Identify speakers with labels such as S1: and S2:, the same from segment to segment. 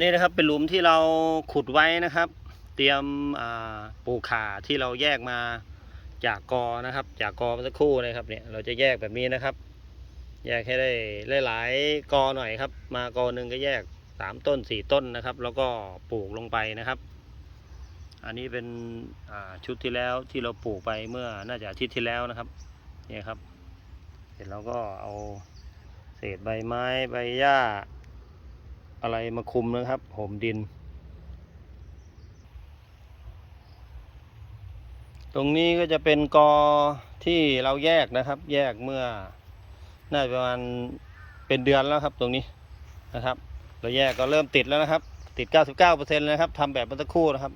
S1: นี่นะครับเป็นหลุมที่เราขุดไว้นะครับ เตรียมปลูกขาที่เราแยกมาจากกอนะครับ จากกอมาสักครู่นะครับเนี่ยเราจะแยกแบบนี้นะครับ แยกให้ได้หลายๆกอหน่อยครับ มากอหนึ่งก็แยกสามต้นสี่ต้นนะครับ แล้วก็ปลูกลงไปนะครับ อันนี้เป็นชุดที่แล้วที่เราปลูกไปเมื่อน่าจะอาทิตย์ที่แล้วนะครับนี่ครับ เสร็จแล้วก็เอาเศษใบไม้ใบหญ้า อะไรมาคุมนะครับห่มดิน ตรงนี้ก็จะเป็นกอที่เราแยกนะครับ แยกเมื่อน่าจะประมาณเป็นเดือนแล้วครับตรงนี้นะครับ เราแยกก็เริ่มติดแล้วนะครับ ติด 99%แล้วนะครับทำแบบเมื่อสักครู่นะครับ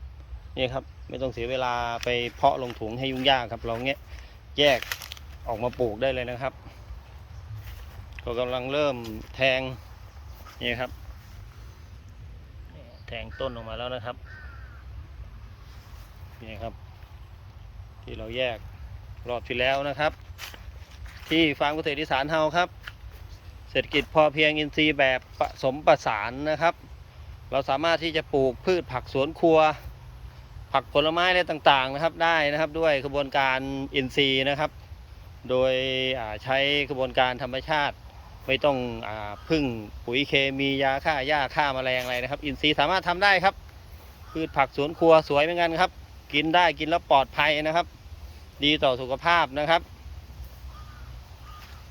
S1: นี่ครับไม่ต้องเสียเวลาไปเพาะลงถุงให้ยุ่งยากครับ เราเงี้ยแยกออกมาปลูกได้เลยนะครับ ก็กำลังเริ่มแทงนี่ครับ ทงต้นออกมาแล้วนะครับ นี่ครับ ที่เราแยกรอบที่แล้วนะครับ ที่ฟาร์มเกษตรอีสานเฮาครับ เศรษฐกิจพอเพียงอินทรีย์แบบผสมประสานนะครับ เราสามารถที่จะปลูกพืชผักสวนครัว ผักผลไม้อะไรต่างๆนะครับได้นะครับด้วยกระบวนการอินทรีย์นะครับ โดยใช้กระบวนการธรรมชาติ ไม่ต้องอพึ่งปุ๋ยเคมียาฆ่าหญ้าฆ่าแมลงอะไรนะครับ อินทรีย์สามารถทำได้ครับพืชผักสวนครัวสวยเหมือนกันครับ กินได้กินแล้วปลอดภัยนะครับ ดีต่อสุขภาพนะครับ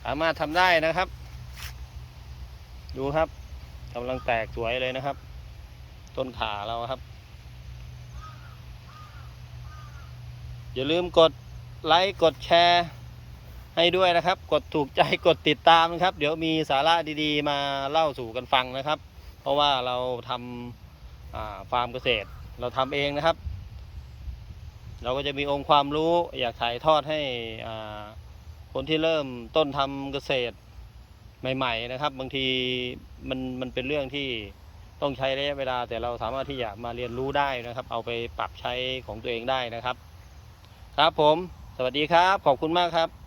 S1: สามารถทำได้นะครับ ดูครับกำลังแตกสวยเลยนะครับ ต้นขาเราครับ อย่าลืมกดไลค์กดแชร์ ให้ด้วยนะครับ กดถูกใจกดติดตามนะครับ เดี๋ยวมีสาระดีๆ มาเล่าสู่กันฟังนะครับ เพราะว่าเราทำาฟาร์มเกษตร เราทำเองนะครับ เราก็จะมีองค์ความรู้อยากถ่ายทอดให้คนที่เริ่มต้นทำเกษตรใหม่ ๆนะครับ บางทีมันมันเป็นเรื่องที่ต้องใช้ระยะเวลาแต่เราสามารถที่จะมาเรียนรู้ได้นะครับ เอาไปปรับใช้ของตัวเองได้นะครับ ครับผม สวัสดีครับ ขอบคุณมากครับ